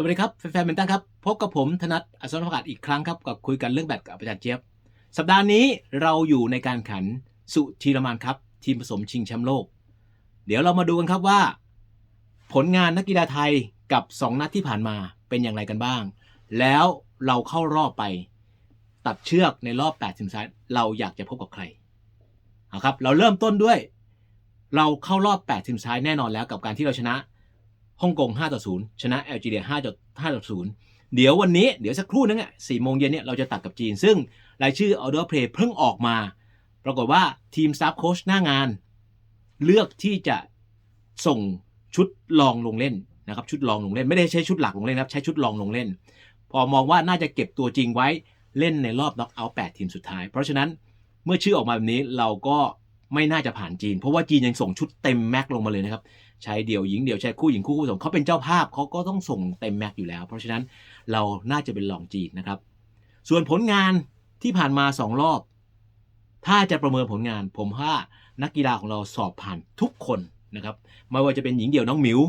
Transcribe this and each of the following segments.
สวัสดีครับ แฟนๆเมนตันครับ พบกับผมธนัทอัศนประกาศอีกครั้งครับกับคุยกันเรื่องแบดกับอาจารย์เจี๊ยบ สัปดาห์นี้เราอยู่ในการขันสุธีรมานครับ ทีมผสมชิงแชมป์โลก เดี๋ยวเรามาดูกันครับว่า ผลงานนักกีฬาไทยกับ 2 นัดที่ผ่านมาเป็นอย่างไรกันบ้าง แล้วเราเข้ารอบไป ตัดเชือกในรอบ8ทีมสุดท้ายเราอยากจะพบกับใครเอาครับ เราเริ่มต้นด้วย เราเข้ารอบ8ทีมสุดท้ายแน่นอนแล้วกับการที่เราชนะ ฮ่องกง5ต่อ0ชนะแอลจีเรีย5ต่อ5ต่อ0เดี๋ยววันนี้เดี๋ยวสักครู่นึงอะ4โมงเย็นเนี่ยเราจะตัดกับจีน ซึ่งรายชื่อ Order Play เพิ่งออกมา ปรากฏว่าทีม Staff Coach หน้างาน เลือกที่จะส่งชุดลองลงเล่นนะครับชุดลองลงเล่นไม่ได้ใช้ชุดหลักลงเล่นครับใช้ชุดลองลงเล่น พอมองว่าน่าจะเก็บตัวจริงไว้เล่นในรอบน็อกเอาท์8ทีมสุดท้าย เพราะฉะนั้นเมื่อชื่อออกมาแบบนี้เราก็ไม่น่าจะผ่านจีน เพราะว่าจีนยังส่งชุดเต็มแม็กลงมาเลยนะครับ ชายเดี่ยวหญิงเดี่ยวชายคู่หญิงคู่คู่ผสมเขาเป็นเจ้าภาพเขาก็ต้องส่งเต็มแม็กอยู่แล้ว เพราะฉะนั้นเราน่าจะเป็นรองจีนนะครับ ส่วนผลงานที่ผ่านมา 2 รอบ ถ้าจะประเมินผลงาน ผมว่านักกีฬาของเราสอบผ่านทุกคนนะครับไม่ว่าจะเป็นหญิงเดี่ยวน้องหมิว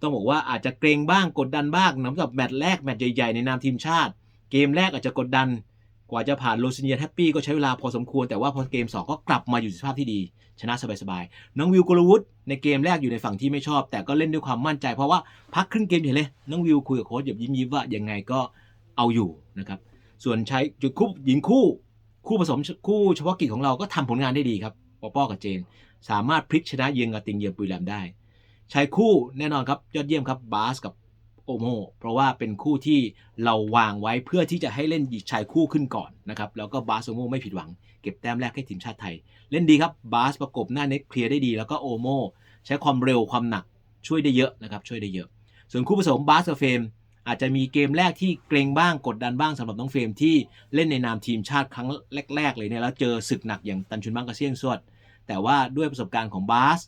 ต้องบอกว่าอาจจะเกรงบ้างกดดันบ้างสำหรับแมตช์แรกแมตช์ใหญ่ๆในนามทีมชาติ เกมแรกอาจจะกดดัน กว่าจะผ่านโรซิเนียแฮปปี้ก็ใช้เวลาพอสมควร แต่ว่าพอเกม 2 ก็กลับมาอยู่ในสภาพที่ดี ชนะสบายๆ น้องวิวกุลวุฒิในเกมแรกอยู่ในฝั่งที่ไม่ชอบ แต่ก็เล่นด้วยความมั่นใจ เพราะว่าพักครึ่งเกมเห็นเลย น้องวิวคุยกับโค้ชหยบยิ้มยิ้มว่ายังไงก็เอาอยู่นะครับ ส่วนใช้จุดคู่หญิงคู่คู่ผสมคู่เฉพาะกิจของเราก็ทำผลงานได้ดีครับปอป้อกับเจน สามารถพลิกชนะเยือนกับติงเยือนปุยแรมได้ชายคู่แน่นอนครับยอดเยี่ยมครับบาสกับ โอโมเพราะว่าเป็นคู่ที่เราวางไว้เพื่อที่จะให้เล่นชายคู่ขึ้นก่อนนะครับแล้วก็บาสโอโมไม่ผิดหวัง เก็บแต้มแรกให้ทีมชาติไทย เล่นดีครับบาสประกบหน้าเน็ตเคลียร์ได้ดี แล้วก็โอโมใช้ความเร็วความหนักช่วยได้เยอะนะครับช่วยได้เยอะ ส่วนคู่ผสมบาสกับเฟรมอาจจะมีเกมแรกที่เกรงบ้างกดดันบ้างสำหรับน้องเฟรมที่เล่นในนามทีมชาติครั้งแรก ๆ เลยเนี่ยแล้วเจอศึกหนักอย่างตันชุนบังกระเซียงสวดแต่ว่าด้วยประสบการณ์ของบาส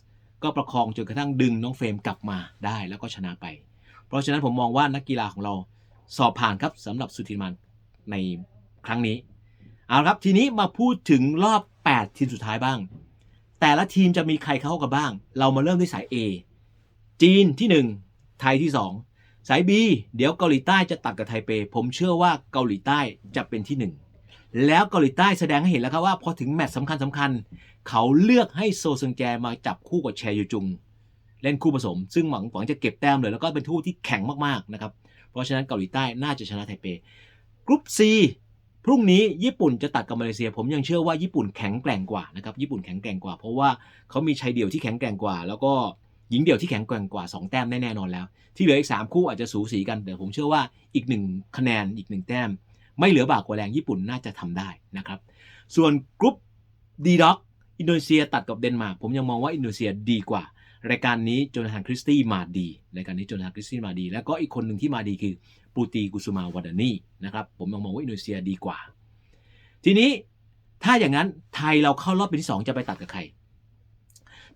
ก็ประคองจนกระทั่งดึงน้องเฟรมกลับมาได้แล้วก็ชนะไป ราะฉะนั้นผมมองว่านักกีฬาของเราสอบผ่านครับสำหรับสุธิมันในครั้งนี้ เอาครับทีนี้มาพูดถึงรอบ 8 ทีมสุดท้ายบ้าง แต่ละทีมจะมีใครเข้ากันบ้าง เรามาเริ่มที่สาย A จีนที่ 1 ไทยที่ 2 สาย B เดี๋ยวเกาหลีใต้จะตัดกับไทเป ผมเชื่อว่าเกาหลีใต้จะเป็นที่ 1 แล้วเกาหลีใต้แสดงให้เห็นแล้วครับว่าพอถึงแมตช์สำคัญสำคัญๆเขาเลือกให้โซซึงแจมาจับคู่กับแชยูจุง เล่นคู่ผสม ซึ่งหวังหวังจะเก็บแต้มเลย แล้วก็เป็นคู่ที่แข็งมากๆนะครับ เพราะฉะนั้นเกาหลีใต้น่าจะชนะไทเปกรุ๊ป C พรุ่งนี้ญี่ปุ่นจะตัดกับมาเลเซีย ผมยังเชื่อว่าญี่ปุ่นแข็งแกร่งกว่านะครับญี่ปุ่นแข็งแกร่งกว่า เพราะว่าเขามีชายเดี่ยวที่แข็งแกร่งกว่า แล้วก็หญิงเดี่ยวที่แข็งแกร่งกว่า 2 แต้มแน่นอนแล้ว ที่เหลืออีก 3 คู่อาจจะสูสีกันแต่ผมเชื่อว่าอีก 1 คะแนนอีก 1 แต้ม ไม่เหลือบากกว่าแรงญี่ปุ่นน่าจะทำได้นะครับส่วนกรุ๊ป D ด็อกอินโดนีเซียตัดกับเดนมาร์กผมยังมองว่าอินโดนีเซียดีกว่า รายการนี้โจนาธานคริสตี้มาดีรายการนี้โจนาธานคริสตี้มาดี แล้วก็อีกคนหนึ่งที่มาดีคือปูตีกุสุมาวาดานีนะครับผมยังมองว่าอินโดนีเซียดีกว่า ทีนี้ถ้าอย่างนั้นไทยเราเข้ารอบเป็นที่ 2 จะไปตัดกับใคร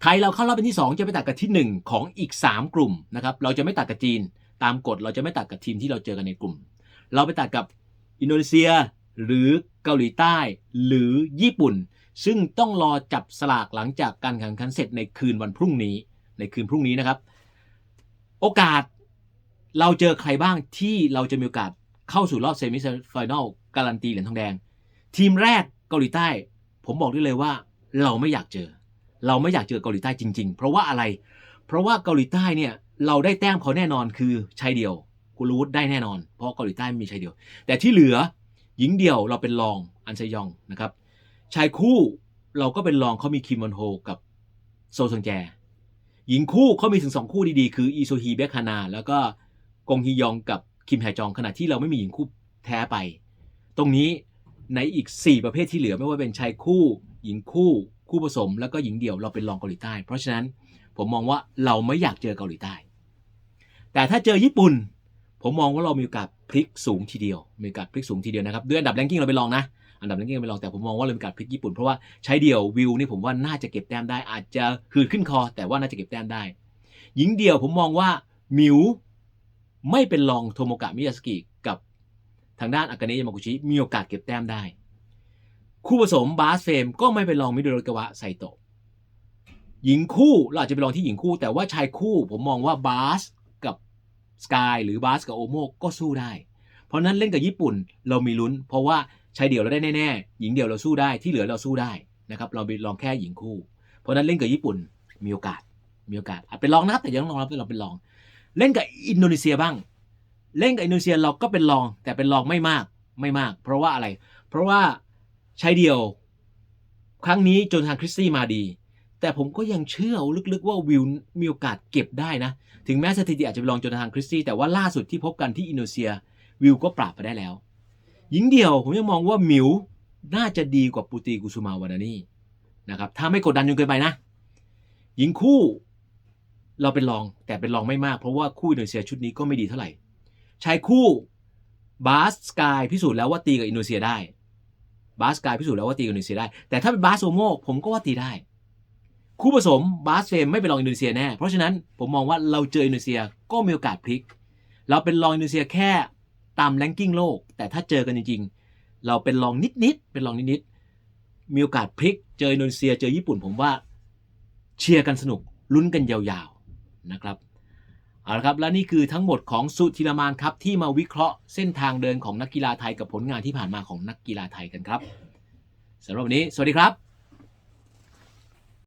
ไทยเราเข้ารอบเป็นที่ 2 จะไปตัดกับที่ 1 ของอีก 3 กลุ่มนะครับเราจะไม่ตัดกับจีน ตามกฎเราจะไม่ตัดกับทีมที่เราเจอกันในกลุ่ม เราไปตัดกับอินโดนีเซียหรือเกาหลีใต้ หรือญี่ปุ่น ซึ่งต้องรอจับสลากหลังจากการแข่งขันเสร็จในคืนวันพรุ่งนี้ ในคืนพรุ่งนี้นะครับ โอกาสเราเจอใครบ้างที่เราจะมีโอกาสเข้าสู่รอบเซมิไฟแนลการันตีเหรียญทองแดง ทีมแรกเกาหลีใต้ ผมบอกได้เลยว่า เราไม่อยากเจอ เราไม่อยากเจอเกาหลีใต้จริง ๆ เพราะว่าอะไร เพราะว่าเกาหลีใต้เนี่ยเราได้แต้มเขาแน่นอนคือชายเดียวกุลูดได้แน่นอน เพราะเกาหลีใต้มีชายเดียว แต่ที่เหลือหญิงเดียวเราเป็นรองอันเซยองนะครับชายคู่เราก็เป็นรองเขามีคิมมอนโฮกับโซซงแจ หญิงคู่เขามีถึงสองคู่ดีๆ คืออีโซฮีเบคฮานา แล้วก็กงฮียองกับคิมแฮจองขณะที่เราไม่มีหญิงคู่แท้ไป ตรงนี้ในอีก 4 ประเภทที่เหลือไม่ว่าเป็นชายคู่ หญิงคู่ คู่ผสม แล้วก็หญิงเดี่ยวเราเป็นรองเกาหลีใต้ เพราะฉะนั้นผมมองว่าเราไม่อยากเจอเกาหลีใต้ แต่ถ้าเจอญี่ปุ่น ผมมองว่าเรามีโอกาสพลิกสูงทีเดียว มีโอกาสพลิกสูงทีเดียวนะครับด้วยอันดับแรงกิ้งเราไปลองนะ อันดับแรงกิ้งเราไปลองแต่ผมมองว่าเรามีกาสพลิกญี่ปุ่นเพราะว่าใช้เดี่ยววิวนี่ผมว่าน่าจะเก็บแต้มได้อาจจะหืดขึ้นคอ แต่ว่าน่าจะเก็บแต้มได้ หญิงเดี่ยวผมมองว่ามิวไม่เป็นรองโทโมกะมิยาสกิกับทางด้านอากาเนะยามากุชิมีโอกาสเก็บแต้มได้ คู่ผสมบาสเฟรมก็ไม่เป็นรองมิโดโรกาวะไซโตะหญิงคู่เราอาจจะไปลองที่หญิงคู่ แต่ว่าชายคู่ผมมองว่าบาสกับสกายหรือบาสกับโอโมก็สู้ได้ เพราะนั้นเล่นกับญี่ปุ่นเรามีลุ้น เพราะว่า ชายเดี่ยวเราได้แน่ๆหญิงเดี่ยวเราสู้ได้ที่เหลือเราสู้ได้นะครับเราไปลองแค่หญิงคู่ เพราะนั้นเล่นกับญี่ปุ่นมีโอกาสมีโอกาสอาจเป็นรองนะครับแต่ยังต้องรองรับเราเป็นรอง เล่นกับอินโดนีเซียบ้าง เล่นกับอินโดนีเซียเราก็เป็นรองแต่เป็นรองไม่มากไม่มาก เพราะว่าอะไร เพราะว่าชายเดี่ยว ครั้งนี้จนทางคริสตี้มาดี แต่ผมก็ยังเชื่อลึกๆว่าวิวมีโอกาสเก็บได้นะ ถึงแม้สถิติอาจจะไปลองจนาธานคริสตี้แต่ว่าล่าสุดที่พบกันที่อินโดนีเซียวิวก็ปราบไปได้แล้ว หญิงเดี่ยวผมยังมองว่าหมิวน่าจะดีกว่าปูตีกุสุมาวานานี่นะครับถ้าไม่กดดันจนเกินไปนะ หญิงคู่เราเป็นรองแต่เป็นรองไม่มาก เพราะว่าคู่อินโดนีเซียชุดนี้ก็ไม่ดีเท่าไหร่ชายคู่บาสสกายพิสูจน์แล้วว่าตีกับอินโดนีเซียได้บาสสกายพิสูจน์แล้วว่าตีกับอินโดนีเซียได้ แต่ถ้าเป็นบาสโอโมผมก็ว่าตีได้ คู่ผสมบาสเฟมไม่เป็นรองอินโดนีเซียแน่เพราะฉะนั้นผมมองว่าเราเจออินโดนีเซียก็มีโอกาสพลิก เราเป็นรองอินโดนีเซียแค่ ตามแรงกิ้งโลก แต่ถ้าเจอกันจริงๆ เราเป็นรองนิดๆ เป็นรองนิดๆ มีโอกาสพลิก เจออินโดนีเซีย เจอญี่ปุ่น ผมว่าเชียร์กันสนุก ลุ้นกันยาวๆ นะครับ เอาละครับ และนี่คือทั้งหมดของสุธีรมานครับ ที่มาวิเคราะห์เส้นทางเดินของนักกีฬาไทยกับผลงานที่ผ่านมาของนักกีฬาไทยกันครับสำหรับวันนี้ สวัสดีครับ